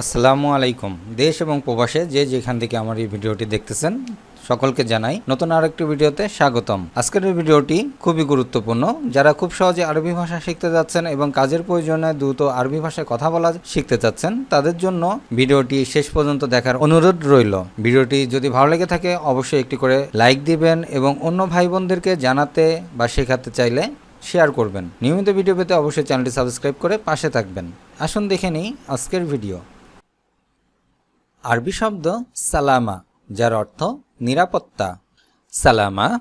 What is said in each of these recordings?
আসসালামু আলাইকুম। দেশ এবং প্রবাসে যে যেখান থেকে আমার এই ভিডিওটি দেখতেছেন, সকলকে জানাই নতুন আরেকটি ভিডিওতে স্বাগতম। আজকের এই ভিডিওটি খুবই গুরুত্বপূর্ণ। যারা খুব সহজে আরবি ভাষা শিখতে যাচ্ছেন এবং কাজের প্রয়োজনে দ্রুত আরবি ভাষায় কথা বলা শিখতে চাচ্ছেন, তাদের জন্য ভিডিওটি শেষ পর্যন্ত দেখার অনুরোধ রইল। ভিডিওটি যদি ভালো লেগে থাকে, অবশ্যই একটি করে লাইক দিবেন এবং অন্য ভাই বোনদেরকে জানাতে বা শেখাতে চাইলে শেয়ার করবেন। নিয়মিত ভিডিও পেতে অবশ্যই চ্যানেলটি সাবস্ক্রাইব করে পাশে থাকবেন। আসুন দেখে নিই আজকের ভিডিও। আরবি শব্দ সালামা, যার অর্থ নিরাপত্তা। সালামা,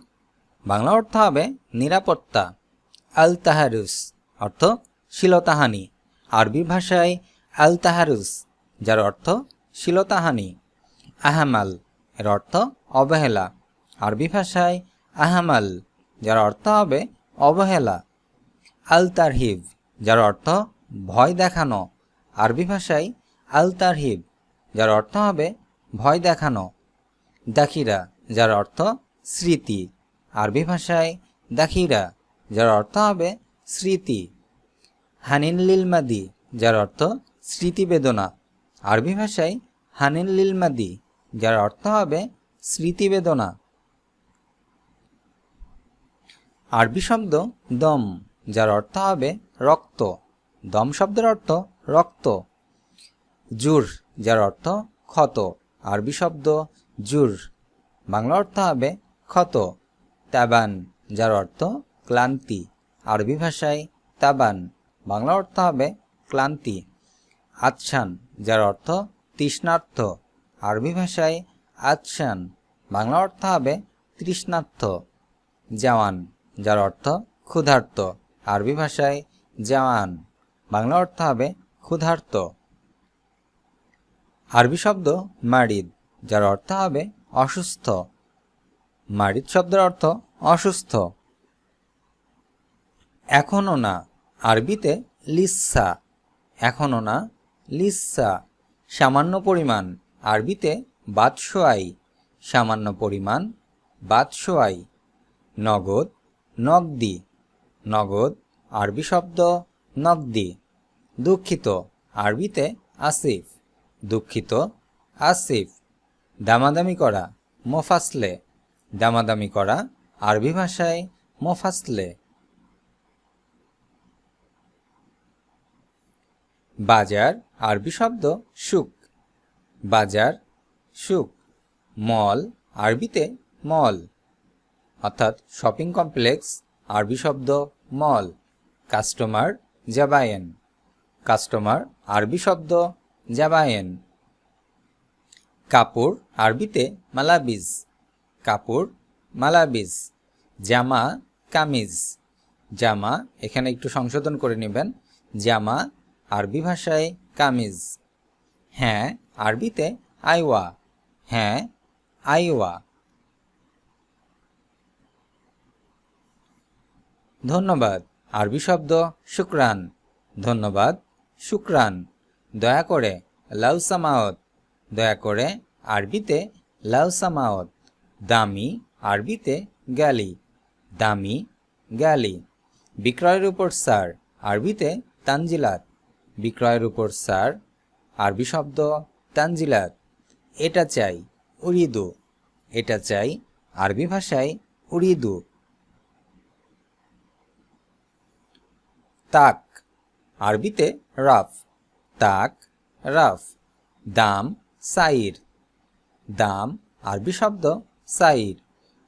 বাংলা অর্থ হবে নিরাপত্তা। আল তাহারুস অর্থ শিলতাহানি। আরবি ভাষায় আল তাহারুস যার অর্থ শিলতাহানি। আহামাল, এর অর্থ অবহেলা। আরবি ভাষায় আহামাল, যার অর্থ হবে অবহেলা। আল তারহিব যার অর্থ ভয় দেখানো। আরবি ভাষায় আল তারহিব যার অর্থ হবে ভয় দেখানো। দাখিরা, যার অর্থ স্মৃতি। আরবি ভাষায় দাখিরা, যার অর্থ হবে স্মৃতি। হানিন লিলমাদি যার অর্থ স্মৃতিবেদনা আরবি ভাষায় হানিন লিলমাদি যার অর্থ হবে স্মৃতিবেদনা আরবি শব্দ দম, যার অর্থ হবে রক্ত। দম শব্দের অর্থ রক্ত। জুর, যার অর্থ ক্ষত। আরবি শব্দ জুর। বাংলা অর্থ হবে ক্ষত। তাবান, যার অর্থ ক্লান্তি। আরবি ভাষায় তাবান। বাংলা অর্থ হবে ক্লান্তি। আচ্ছান যার অর্থ তৃষ্ণার্থ। আরবি ভাষায় আচ্ছান বাংলা অর্থ হবে তৃষ্ণার্থ। জওয়ান, যার অর্থ ক্ষুধার্ত। আরবি ভাষায় জওয়ান। বাংলা অর্থ হবে ক্ষুধার্ত। আরবি শব্দ মারিদ, যার অর্থ হবে অসুস্থ। মারিদ শব্দের অর্থ অসুস্থ। এখনও না, আরবিতে লিসা এখনও না লিসা সামান্য পরিমাণ, আরবিতে বাদশোয়াই। সামান্য পরিমাণ, বাদশোয়াই। নগদ, নগদি। নগদ, আরবি শব্দ নগদি। দুঃখিত, আরবিতে আসিফ। দুঃখিত, আসিফ, দামাদামি করা, মোফাসলে, দামাদামি করা, আরবি ভাষায় মোফাসলে। বাজার, আরবি শব্দ সুক বাজার সুক মল, আরবিতে মল। অর্থাৎ শপিং কমপ্লেক্স, আরবি শব্দ মল। কাস্টমার, জাবায়েন। কাস্টমার, আরবি শব্দ জাবায়েন। কাপড় আরবিতে মালাবিজ। কাপড় মালাবিজ। জামা কামিজ। জামা, এখানে একটু সংশোধন করে নেবেন। জামা আরবি ভাষায় কামিজ। হ্যাঁ আরবিতে আইওয়া। হ্যাঁ আইওয়া। ধন্যবাদ। আরবি শব্দ শুক্রান। ধন্যবাদ, শুক্রান। দয়া করে লাউ সামাওত দয়া করে আরবিতে লাউসামাওত দামি আরবিতে গ্যালি। দামি গ্যালি। বিক্রয়ের উপর স্যার আরবিতে তানজিলাত। বিক্রয়ের উপর স্যার আরবি শব্দ তানজিলাত। এটা চাই উরিদু। এটা চাই আরবি ভাষায় উরিদু। তাক। আরবিতে রাফ। তাক, রাফ, দাম, সাইর। দাম, আরবি শব্দ, সাইর।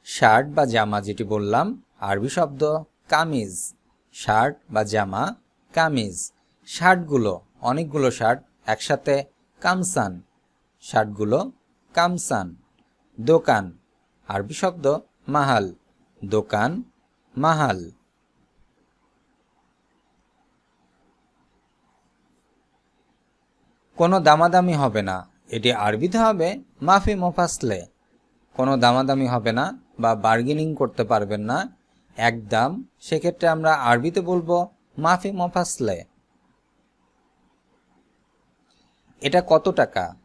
শার্ট বা জামা যেটি বললাম, আরবি শব্দ, কামিজ। শার্ট বা জামা, কামিজ। শার্টগুলো, অনেকগুলো শার্ট একসাথে কামসান। শার্টগুলো, কামসান। দোকান, আরবি শব্দ, মাহাল। দোকান, মাহাল। কোনো দামাদামি হবে না। এটি আরবিতে হবে, মাফি মোফাসলে। কোনো দামাদামি হবে না বা বার্গেনিং করতে পারবেন না। একদম, সেক্ষেত্রে আমরা আরবিতে বলব মাফি মোফাসলে। এটা কত টাকা?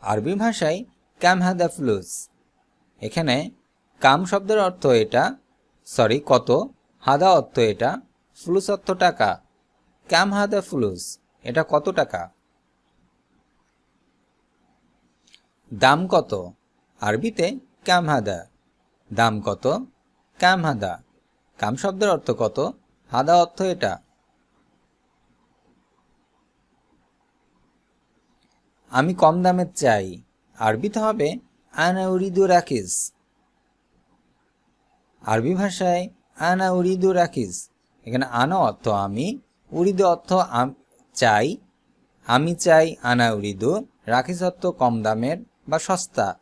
আরবি ভাষায় ক্যাম হাদা ফ্লুস এখানে কাম শব্দের অর্থ এটা সরি কত? হাদা অর্থ এটা, ফ্লুস অর্থ টাকা। ক্যাম হাদা ফ্লুস এটা কত টাকা? দাম কত? আরবিতে কাম হাদা। দাম কত? কাম হাদা। কাম শব্দের অর্থ কত? হাদা অর্থ এটা। আমি কম দামের চাই। আরবিতে হবে, আনা উরিদু রাকিস আরবি ভাষায়, আনা উরিদু রাকিস এখানে আনা অর্থ আমি, উরিদু অর্থ আম- চাই। আমি চাই আনা উরিদু। রাকিস অর্থ কম দামের। বা সস্তা?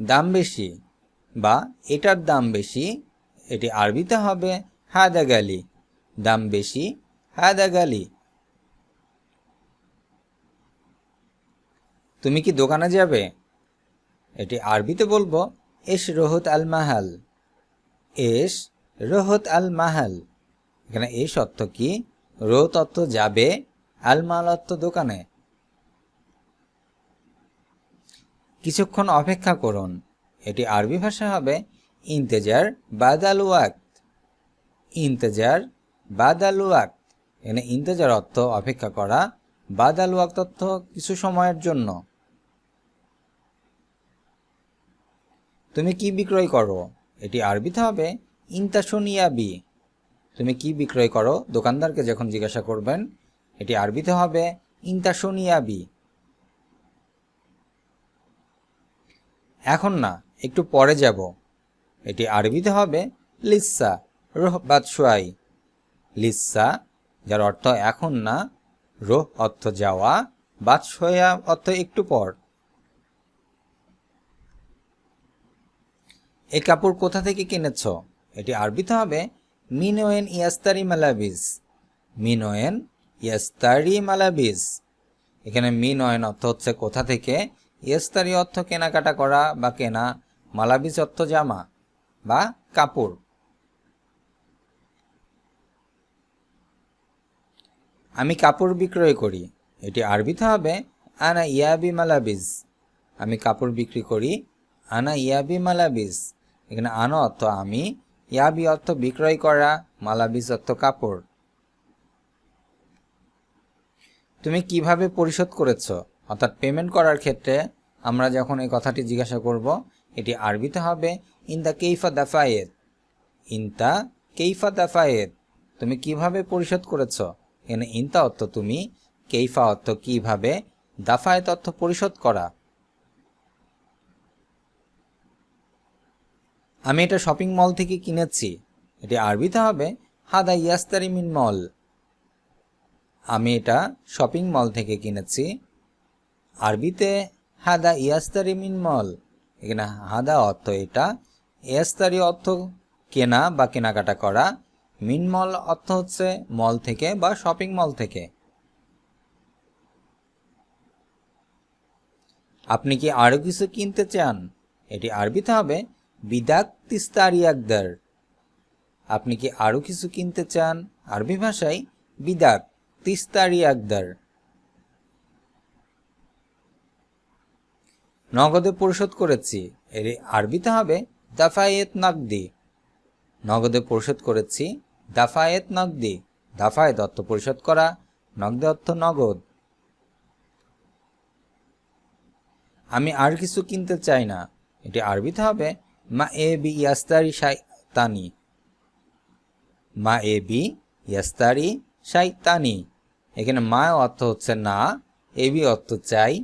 দাম বেশি বা এটার দাম বেশি, এটি আরবিতে হবে হাদা গালি। দাম বেশি, হাদা গালি। তুমি কি দোকানে যাবে? এটি আরবিতে বলব, এস রোহত আল মাহাল। এস রোহত আল মাহাল। এখানে এস অর্থ কি? রোহত অর্থ যাবে, আল মাল অর্থ দোকানে। কিছুক্ষণ অপেক্ষা করুন। এটি আরবি ভাষা হবে ইন্তেজার বাদাল ওয়াক্ত। ইন্তেজার বাদাল ওয়াক্ত। এখানে ইন্তেজার অর্থ অপেক্ষা করা, বাদাল ওয়াক্ত অর্থ কিছু সময়ের জন্য। তুমি কি বিক্রয় করো? এটি আরবিতে হবে ইন্তাসনিয়াবি। তুমি কি বিক্রয় করো? দোকানদারকে যখন জিজ্ঞাসা করবেন, এটি আরবিতে হবে ইন্তাসনিয়াবি। এখন না, একটু পরে যাব। এটি আরবিতে হবে লিসা রোহ বাদশাই লিসা, যার অর্থ এখন না, রোহ অর্থ যাওয়া বাদশয়া অর্থ একটু পর। এই কাপড় কোথা থেকে কিনেছ? এটি আরবিতে হবে মিনোয়েন ইয়াস্তারি মালাবিস। মিনোয়েন ইয়াস্তারি মালাবিস। এখানে মিনয়ন অর্থ হচ্ছে কোথা থেকে ইস্তারি অর্থ কেনাকাটা করা বা কেনা মালাবিস অর্থ জামা বা কাপড়। আমি কাপড় বিক্রয় করি, এটি আরবিতে হবে আনা ইয়াবি মালাবিজ। আমি কাপড় বিক্রি করি, আনা ইয়াবি মালাবিজ। এখানে আনা অর্থ আমি, ইয়াবি অর্থ বিক্রয় করা, মালাবিজ অর্থ কাপড়। তুমি কীভাবে পরিশোধ করেছ? অর্থাৎ পেমেন্ট করার ক্ষেত্রে আমরা যখন এই কথাটি জিজ্ঞাসা করব, এটি আরবিতে হবে, ইন দ্য কেইফা দাফায়েত ইনতা কেইফা দাফায়েত তুমি কীভাবে পরিশোধ করেছ? এখানে ইনতা অর্থ তুমি, কেইফা অর্থ কীভাবে দাফায়েত অর্থ পরিশোধ করা। আমি এটা শপিং মল থেকে কিনেছি। এটি আরবিতে হবে, হাদা ইয়াস্তারি মিন মল। আমি এটা শপিং মল থেকে কিনেছি। আরবিতে হাদা ইয়াস্তারি মিন মল। এখানে হাদা অর্থ এটা। ইয়াস্তারি অর্থ কেনা বা কেনাকাটা করা। মিন মল অর্থ হচ্ছে মল থেকে বা শপিং মল থেকে। আপনি কি আরও কিছু কিনতে চান? এটি আরবিতে হবে বিদাক তিস্তারি আকদার। আপনি কি আরও কিছু কিনতে চান? আরবি ভাষায় বিদাক তিস্তারি নগদে পরিশোধ করেছি। এর আরবিতে হবে দাফায়েত নগদি। নগদে পরিশোধ করেছি, দাফায়েত নগদি। দাফায়েত অর্থ পরিশোধ করা, নগদে অর্থ নগদ। আমি আর কিছু কিনতে চাই না। এটি আরবিতে হবে, মা এ বি ইয়াস্তারি তানি মা এ বি ইয়াস্তারি তানি এখানে মা অর্থ হচ্ছে না এবি অর্থ চাই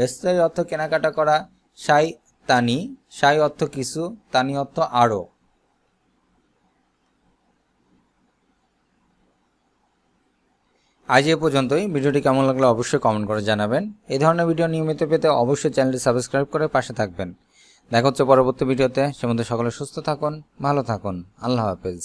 রেস্তারি অর্থ কেনাকাটা করা, সাই তানি, সাই অর্থ কিছু, তানি অর্থ আরও আজ এ পর্যন্তই। ভিডিওটি কেমন লাগল অবশ্যই কমেন্ট করে জানাবেন। এই ধরনের ভিডিও নিয়মিত পেতে অবশ্যই চ্যানেলটি সাবস্ক্রাইব করে পাশে থাকবেন। দেখা হচ্ছে পরবর্তী ভিডিওতে। সে মধ্যে সকলে সুস্থ থাকুন, ভালো থাকুন। আল্লাহ হাফেজ।